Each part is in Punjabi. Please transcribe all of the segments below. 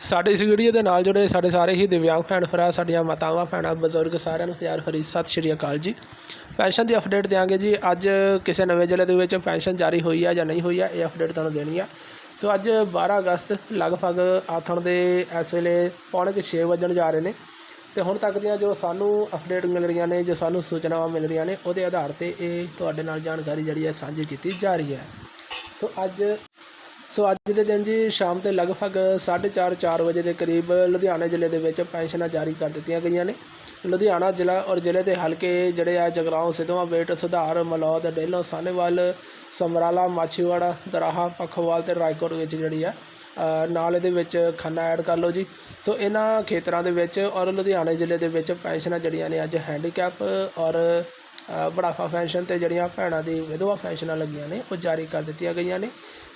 ਸਾਡੇ ਇਸ ਵੀਡੀਓ ਦੇ ਨਾਲ ਜੁੜੇ ਸਾਡੇ ਸਾਰੇ ਹੀ ਦਿਵਿਆਂਗ ਭੈਣ ਭਰਾ, ਸਾਡੀਆਂ ਮਾਤਾਵਾਂ, ਭੈਣਾਂ, ਬਜ਼ੁਰਗ ਸਾਰਿਆਂ ਨੂੰ ਪਿਆਰ ਭਰੀ ਸਤਿ ਸ਼੍ਰੀ ਅਕਾਲ ਜੀ। ਪੈਨਸ਼ਨ ਦੀ ਅਪਡੇਟ ਦਿਆਂਗੇ ਜੀ। ਅੱਜ ਕਿਸੇ ਨਵੇਂ ਜ਼ਿਲ੍ਹੇ ਦੇ ਵਿੱਚ ਪੈਨਸ਼ਨ ਜਾਰੀ ਹੋਈ ਆ ਜਾਂ ਨਹੀਂ ਹੋਈ ਆ, ਇਹ ਅਪਡੇਟ ਤੁਹਾਨੂੰ ਦੇਣੀ ਆ। ਸੋ ਅੱਜ 12 ਅਗਸਤ ਲਗਭਗ ਆਥਣ ਦੇ ਇਸ ਵੇਲੇ ਪੌਣੇ ਕੁ ਛੇ ਵੱਜਣ ਜਾ ਰਹੇ ਨੇ। ਤੇ ਹੁਣ ਤੱਕ ਦੀਆਂ ਜੋ ਸਾਨੂੰ ਅਪਡੇਟ ਮਿਲ ਰਹੀਆਂ ਨੇ, ਜੋ ਸਾਨੂੰ ਸੂਚਨਾਵਾਂ ਮਿਲ ਰਹੀਆਂ ਨੇ, ਉਹਦੇ ਆਧਾਰ ਤੇ ਇਹ ਤੁਹਾਡੇ ਨਾਲ ਜਾਣਕਾਰੀ ਜਿਹੜੀ ਹੈ ਸਾਂਝੀ ਕੀਤੀ ਜਾ ਰਹੀ ਹੈ। ਸੋ ਅੱਜ ਸੋ ਅੱਜ ਦੇ ਦਿਨ ਜੀ, ਸ਼ਾਮ ਤੇ ਲਗਭਗ 4:30 4 ਵਜੇ ਦੇ ਕਰੀਬ ਲੁਧਿਆਣਾ ਜ਼ਿਲ੍ਹੇ ਦੇ ਵਿੱਚ ਪੈਨਸ਼ਨਾਂ ਜਾਰੀ ਕਰ ਦਿੱਤੀਆਂ ਗਈਆਂ ਨੇ। ਲੁਧਿਆਣਾ ਜ਼ਿਲ੍ਹਾ ਔਰ ਜ਼ਿਲ੍ਹੇ ਦੇ ਹਲਕੇ ਜਿਹੜੇ ਆ ਜਗਰਾਉਂ ਸਿੱਧਵਾਂ ਬੇਟ, ਸੁਧਾਰ, ਮਲੌਦ ਡੇਲੋ ਸਾਨੇਵਾਲ, ਸਮਰਾਲਾ, ਮਾਛੀਵਾੜਾ, ਦਰਾਹਾ, ਪਖਵਾਲ ਤੇ ਰਾਏਕੋਟ ਵਿੱਚ ਜਿਹੜੀ ਆ ਨਾਲ ਇਹਦੇ ਵਿੱਚ ਖੰਨਾ ਐਡ ਕਰ ਲਓ ਜੀ। ਸੋ ਇਹਨਾਂ ਖੇਤਰਾਂ ਦੇ ਵਿੱਚ ਔਰ ਲੁਧਿਆਣਾ ਜ਼ਿਲ੍ਹੇ ਦੇ ਵਿੱਚ ਪੈਨਸ਼ਨਾਂ ਜਿਹੜੀਆਂ ਨੇ ਅੱਜ ਹੈਂਡੀਕੈਪ ਔਰ ਅ, ਪੈਨਸ਼ਨ ਤੇ ਜਿਹੜੀਆਂ ਭੈਣਾਂ ਦੀ ਵਿਧਵਾ ਪੈਨਸ਼ਨਾਂ ਲੱਗੀਆਂ ਨੇ ਉਹ ਜਾਰੀ ਕਰ ਦਿੱਤੀਆਂ ਗਈਆਂ ਨੇ।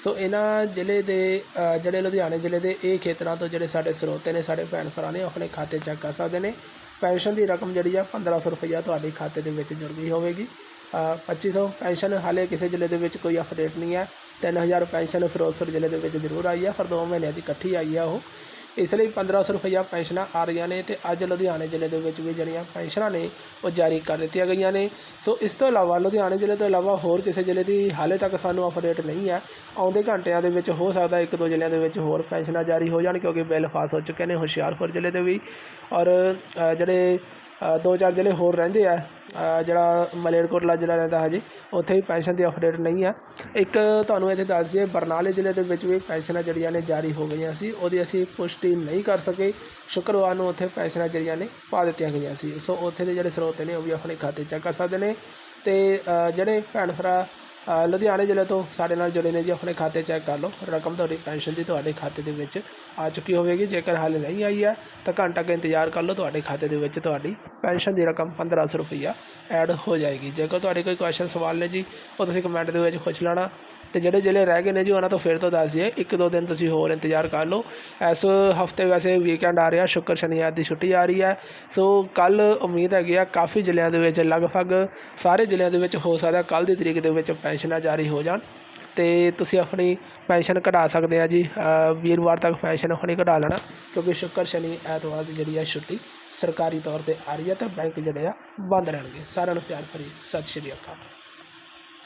ਸੋ ਇਹਨਾਂ ਜ਼ਿਲ੍ਹੇ ਦੇ ਜਿਹੜੇ ਲੁਧਿਆਣੇ ਜ਼ਿਲ੍ਹੇ ਦੇ ਇਹ ਖੇਤਰਾਂ ਤੋਂ ਜਿਹੜੇ ਸਾਡੇ ਸਰੋਤੇ ਨੇ ਸਾਡੇ ਭੈਣ ਭਰਾ ਨੇ ਉਹ ਆਪਣੇ ਖਾਤੇ ਚੈੱਕ ਕਰ ਸਕਦੇ ਨੇ। ਪੈਨਸ਼ਨ ਦੀ ਰਕਮ ਜਿਹੜੀ ਆ 1500 ਰੁਪਈਆ ਤੁਹਾਡੇ ਖਾਤੇ ਦੇ ਵਿੱਚ ਜੁੜ ਗਈ ਹੋਵੇਗੀ ਅ, 2500 ਪੈਨਸ਼ਨ ਹਾਲੇ ਕਿਸੇ ਜ਼ਿਲ੍ਹੇ ਦੇ ਵਿੱਚ ਕੋਈ ਅਪਡੇਟ ਨਹੀਂ ਹੈ। 3000 ਪੈਨਸ਼ਨ ਫਿਰੋਜ਼ਪੁਰ ਜ਼ਿਲ੍ਹੇ ਦੇ ਵਿੱਚ ਜ਼ਰੂਰ ਆਈ ਹੈ ਪਰ ਦੋ ਮਹੀਨਿਆਂ ਦੀ ਇਕੱਠੀ ਆਈ ਹੈ ਉਹ। ਇਸ ਲਈ 1500 ਰੁਪਈਆ ਪੈਨਸ਼ਨਾਂ ਆ ਰਹੀਆਂ ਨੇ ਤੇ ਅੱਜ ਲੁਧਿਆਣੇ ਜ਼ਿਲ੍ਹੇ ਦੇ ਵਿੱਚ ਵੀ ਜਿਹੜੀਆਂ ਪੈਨਸ਼ਨਾਂ ਨੇ ਉਹ ਜਾਰੀ ਕਰ ਦਿੱਤੀਆਂ ਗਈਆਂ ਨੇ। ਸੋ ਇਸ ਤੋਂ ਇਲਾਵਾ ਲੁਧਿਆਣੇ ਜ਼ਿਲ੍ਹੇ ਤੋਂ ਇਲਾਵਾ ਹੋਰ ਕਿਸੇ ਜ਼ਿਲ੍ਹੇ ਦੀ ਹਾਲੇ ਤੱਕ ਸਾਨੂੰ ਅਪਡੇਟ ਨਹੀਂ ਹੈ। ਆਉਂਦੇ ਘੰਟਿਆਂ ਦੇ ਵਿੱਚ ਹੋ ਸਕਦਾ ਇੱਕ ਦੋ ਜ਼ਿਲ੍ਹਿਆਂ ਦੇ ਵਿੱਚ ਹੋਰ ਪੈਨਸ਼ਨਾਂ ਜਾਰੀ ਹੋ ਜਾਣ ਕਿਉਂਕਿ ਬਿੱਲ ਪਾਸ ਹੋ ਚੁੱਕੇ ਨੇ ਹੁਸ਼ਿਆਰਪੁਰ ਜ਼ਿਲ੍ਹੇ ਦੇ ਵੀ। ਔਰ ਜਿਹੜੇ ਦੋ ਚਾਰ ਜ਼ਿਲ੍ਹੇ ਹੋਰ ਰਹਿੰਦੇ ਆ ਜਿਹੜਾ ਮਲੇਰਕੋਟਲਾ ਜ਼ਿਲ੍ਹਾ ਰਹਿੰਦਾ ਹਜੇ ਉੱਥੇ ਵੀ ਪੈਨਸ਼ਨ ਦੀ ਅਪਡੇਟ ਨਹੀਂ ਆ। ਇੱਕ ਤੁਹਾਨੂੰ ਇੱਥੇ ਦੱਸ ਦਈਏ, ਬਰਨਾਲੇ ਜ਼ਿਲ੍ਹੇ ਦੇ ਵਿੱਚ ਵੀ ਪੈਨਸ਼ਨਾਂ ਜਿਹੜੀਆਂ ਨੇ ਜਾਰੀ ਹੋ ਗਈਆਂ ਸੀ, ਉਹਦੀ ਅਸੀਂ ਪੁਸ਼ਟੀ ਨਹੀਂ ਕਰ ਸਕੇ। ਸ਼ੁੱਕਰਵਾਰ ਨੂੰ ਉੱਥੇ ਪੈਨਸ਼ਨਾਂ ਜਿਹੜੀਆਂ ਨੇ ਪਾ ਦਿੱਤੀਆਂ ਗਈਆਂ ਸੀ। ਸੋ ਉੱਥੇ ਦੇ ਜਿਹੜੇ ਸਰੋਤੇ ਨੇ, ਉਹ ਵੀ ਆਪਣੇ ਖਾਤੇ ਚੈੱਕ ਕਰ ਸਕਦੇ ਨੇ। ਤੇ ਜਿਹੜੇ ਭੈਣ ਭਰਾ ਲੁਧਿਆਣੇ ਜ਼ਿਲ੍ਹੇ ਤੋਂ ਸਾਡੇ ਨਾਲ ਜੁੜੇ ਨੇ ਜੀ, ਆਪਣੇ ਖਾਤੇ ਚੈੱਕ ਕਰ ਲਓ। ਰਕਮ ਤੁਹਾਡੀ ਪੈਨਸ਼ਨ ਦੀ ਤੁਹਾਡੇ ਖਾਤੇ ਦੇ ਵਿੱਚ ਆ ਚੁੱਕੀ ਹੋਵੇਗੀ। ਜੇਕਰ ਹਾਲੇ ਨਹੀਂ ਆਈ ਹੈ, ਤਾਂ ਘੰਟਾ ਕੁ ਇੰਤਜ਼ਾਰ ਕਰ ਲਓ, ਤੁਹਾਡੇ ਖਾਤੇ ਦੇ ਵਿੱਚ ਤੁਹਾਡੀ ਪੈਨਸ਼ਨ ਦੀ ਰਕਮ 1500 ਰੁਪਈਆ ਐਡ ਹੋ ਜਾਏਗੀ। ਜੇਕਰ ਤੁਹਾਡੇ ਕੋਈ ਕੁਐਸਚਨ ਸਵਾਲ ਨੇ ਜੀ, ਉਹ ਤੁਸੀਂ ਕਮੈਂਟ ਦੇ ਵਿੱਚ ਪੁੱਛ ਲੈਣਾ। ਤੇ ਜਿਹੜੇ ਜ਼ਿਲ੍ਹੇ ਰਹਿ ਗਏ ਨੇ ਜੀ, ਉਹਨਾਂ ਤੋਂ ਫਿਰ ਤੋਂ ਦੱਸ ਦਈਏ। ਇੱਕ ਦੋ ਦਿਨ ਤੁਸੀਂ ਹੋਰ ਇੰਤਜ਼ਾਰ ਕਰ ਲਓ। ਇਸ ਹਫ਼ਤੇ ਵੈਸੇ ਵੀਕਐਂਡ ਆ ਰਿਹਾ, ਸ਼ੁੱਕਰ ਸ਼ਨੀਵਾਰ ਦੀ ਛੁੱਟੀ ਆ ਰਹੀ ਹੈ। ਸੋ ਕੱਲ ਉਮੀਦ ਹੈਗੀ ਆ, ਕਾਫੀ ਜ਼ਿਲ੍ਹਿਆਂ ਦੇ ਵਿੱਚ ਲਗਭਗ ਸਾਰੇ ਜ਼ਿਲ੍ਹਿਆਂ ਦੇ ਵਿੱਚ ਹੋ ਸਕਦਾ ਕੱਲ ਦੀ ਤਰੀਕ ਦੇ ਵਿੱਚ ਪੈਨਸ਼ਨਾਂ ਜਾਰੀ ਹੋ ਜਾਣ। ਤੇ ਤੁਸੀਂ ਆਪਣੀ ਪੈਨਸ਼ਨ ਕਢਾ ਸਕਦੇ ਆ ਜੀ। ਵੀਰਵਾਰ ਤੱਕ ਪੈਨਸ਼ਨ ਆਪਣੀ ਕਢਾ ਲੈਣਾ, ਕਿਉਂਕਿ ਸ਼ੁੱਕਰ ਸ਼ਨੀ ਐਤਵਾਰ ਦੀ ਜਿਹੜੀ ਆ ਛੁੱਟੀ ਸਰਕਾਰੀ ਤੌਰ ਤੇ ਆ ਰਹੀ ਹੈ ਤੇ ਬੈਂਕ ਜਿਹੜੇ ਆ ਬੰਦ ਰਹਿਣਗੇ। ਸਾਰਿਆਂ ਨੂੰ ਪਿਆਰ ਭਰੀ ਸਤਿ ਸ਼੍ਰੀ ਅਕਾਲ।